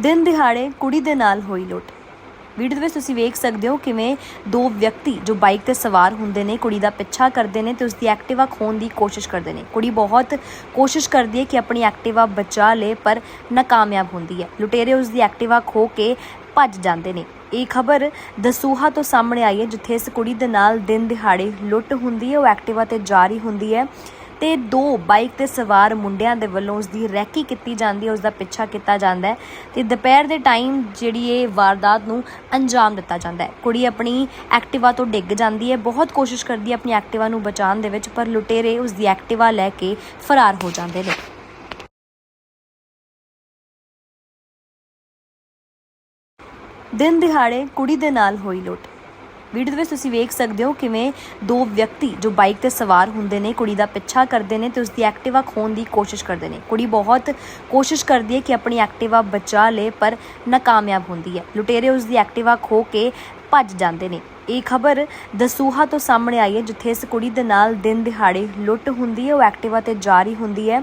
ਦਿਨ ਦਿਹਾੜੇ ਕੁੜੀ ਦੇ ਨਾਲ ਹੋਈ ਲੁੱਟ। ਵੀਡੀਓ ਦੇ ਵਿੱਚ ਤੁਸੀਂ ਵੇਖ ਸਕਦੇ ਹੋ ਕਿਵੇਂ ਦੋ ਵਿਅਕਤੀ ਜੋ ਬਾਈਕ ਤੇ ਸਵਾਰ ਹੁੰਦੇ ਨੇ, ਕੁੜੀ ਦਾ ਪਿੱਛਾ ਕਰਦੇ ਨੇ ਤੇ ਉਸ ਦੀ ਐਕਟਿਵਾ ਖੋਣ ਦੀ ਕੋਸ਼ਿਸ਼ ਕਰਦੇ ਨੇ। ਕੁੜੀ ਬਹੁਤ ਕੋਸ਼ਿਸ਼ ਕਰਦੀ ਹੈ ਕਿ ਆਪਣੀ ਐਕਟਿਵਾ ਬਚਾ ਲੇ, ਪਰ ਨਾਕਾਮਯਾਬ ਹੁੰਦੀ ਹੈ। ਲੁਟੇਰੇ ਉਸ ਦੀ ਐਕਟਿਵਾ ਖੋ ਕੇ ਭੱਜ ਜਾਂਦੇ ਨੇ। ਇਹ ਖਬਰ ਦਸੂਹਾ ਤੋਂ ਸਾਹਮਣੇ ਆਈ ਹੈ, ਜਿੱਥੇ ਇਸ ਕੁੜੀ ਦੇ ਨਾਲ ਦਿਨ ਦਿਹਾੜੇ ਲੁੱਟ ਹੁੰਦੀ ਹੈ, ਉਹ ਐਕਟਿਵਾ ਤੇ ਜਾਰੀ ਹੁੰਦੀ ਹੈ। ਤੇ ਦੋ ਬਾਈਕ ਤੇ ਸਵਾਰ ਮੁੰਡਿਆਂ ਦੇ ਵੱਲੋਂ ਉਸ ਦੀ ਰੈਕੀ ਕੀਤੀ ਜਾਂਦੀ ਹੈ ਉਸ ਦਾ ਪਿੱਛਾ ਕੀਤਾ ਜਾਂਦਾ ਹੈ ਤੇ ਦੁਪਹਿਰ ਦੇ ਟਾਈਮ ਜਿਹੜੀ ਇਹ ਵਾਰਦਾਤ ਨੂੰ ਅੰਜਾਮ ਦਿੱਤਾ ਜਾਂਦਾ ਹੈ। ਕੁੜੀ ਆਪਣੀ ਐਕਟਿਵਾ ਤੋਂ ਡਿੱਗ ਜਾਂਦੀ ਹੈ, ਬਹੁਤ ਕੋਸ਼ਿਸ਼ ਕਰਦੀ ਹੈ ਆਪਣੀ ਐਕਟਿਵਾ ਨੂੰ ਬਚਾਉਣ ਦੇ ਵਿੱਚ, ਪਰ ਲੁਟੇਰੇ ਉਸ ਦੀ ਐਕਟਿਵਾ ਲੈ ਕੇ ਫਰਾਰ ਹੋ ਜਾਂਦੇ ਨੇ। ਦਿਨ ਦਿਹਾੜੇ ਕੁੜੀ ਦੇ ਨਾਲ ਹੋਈ ਲੁੱਟ। ਵੀਡੀਓ ਦੇ ਵਿੱਚ ਤੁਸੀਂ ਵੇਖ ਸਕਦੇ ਹੋ ਕਿਵੇਂ ਦੋ ਵਿਅਕਤੀ ਜੋ ਬਾਈਕ ਤੇ ਸਵਾਰ ਹੁੰਦੇ ਨੇ, ਕੁੜੀ ਦਾ ਪਿੱਛਾ ਕਰਦੇ ਨੇ ਤੇ ਉਸ ਦੀ ਐਕਟਿਵਾ ਖੋਣ ਦੀ ਕੋਸ਼ਿਸ਼ ਕਰਦੇ ਨੇ। ਕੁੜੀ ਬਹੁਤ ਕੋਸ਼ਿਸ਼ ਕਰਦੀ ਹੈ ਕਿ ਆਪਣੀ ਐਕਟਿਵਾ ਬਚਾ ਲੇ, ਪਰ ਨਾਕਾਮਯਾਬ ਹੁੰਦੀ ਹੈ। ਲੁਟੇਰੇ ਉਸ ਦੀ ਐਕਟਿਵਾ ਖੋ ਕੇ ਭੱਜ ਜਾਂਦੇ ਨੇ। ਇਹ ਖਬਰ ਦਸੂਹਾ ਤੋਂ ਸਾਹਮਣੇ ਆਈ ਹੈ, ਜਿੱਥੇ ਇਸ ਕੁੜੀ ਦੇ ਨਾਲ ਦਿਨ ਦਿਹਾੜੇ ਲੁੱਟ ਹੁੰਦੀ ਹੈ, ਉਹ ਐਕਟਿਵਾ ਤੇ ਜਾਰੀ ਹੁੰਦੀ ਹੈ।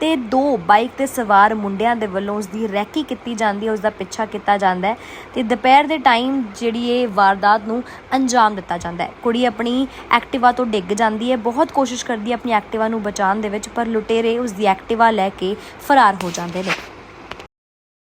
ਤੇ ਦੋ ਬਾਈਕ ਤੇ ਸਵਾਰ ਮੁੰਡਿਆਂ ਦੇ ਵੱਲੋਂ ਉਸ ਦੀ ਰੈਕੀ ਕੀਤੀ ਜਾਂਦੀ ਹੈ ਉਸ ਦਾ ਪਿੱਛਾ ਕੀਤਾ ਜਾਂਦਾ ਹੈ ਤੇ ਦੁਪਹਿਰ ਦੇ ਟਾਈਮ ਜਿਹੜੀ ਇਹ ਵਾਰਦਾਤ ਨੂੰ ਅੰਜਾਮ ਦਿੱਤਾ ਜਾਂਦਾ ਹੈ। ਕੁੜੀ ਆਪਣੀ ਐਕਟਿਵਾ ਤੋਂ ਡਿੱਗ ਜਾਂਦੀ ਹੈ, ਬਹੁਤ ਕੋਸ਼ਿਸ਼ ਕਰਦੀ ਹੈ ਆਪਣੀ ਐਕਟਿਵਾ ਨੂੰ ਬਚਾਉਣ ਦੇ ਵਿੱਚ, ਪਰ ਲੁਟੇਰੇ ਉਸ ਦੀ ਐਕਟਿਵਾ ਲੈ ਕੇ ਫਰਾਰ ਹੋ ਜਾਂਦੇ ਨੇ।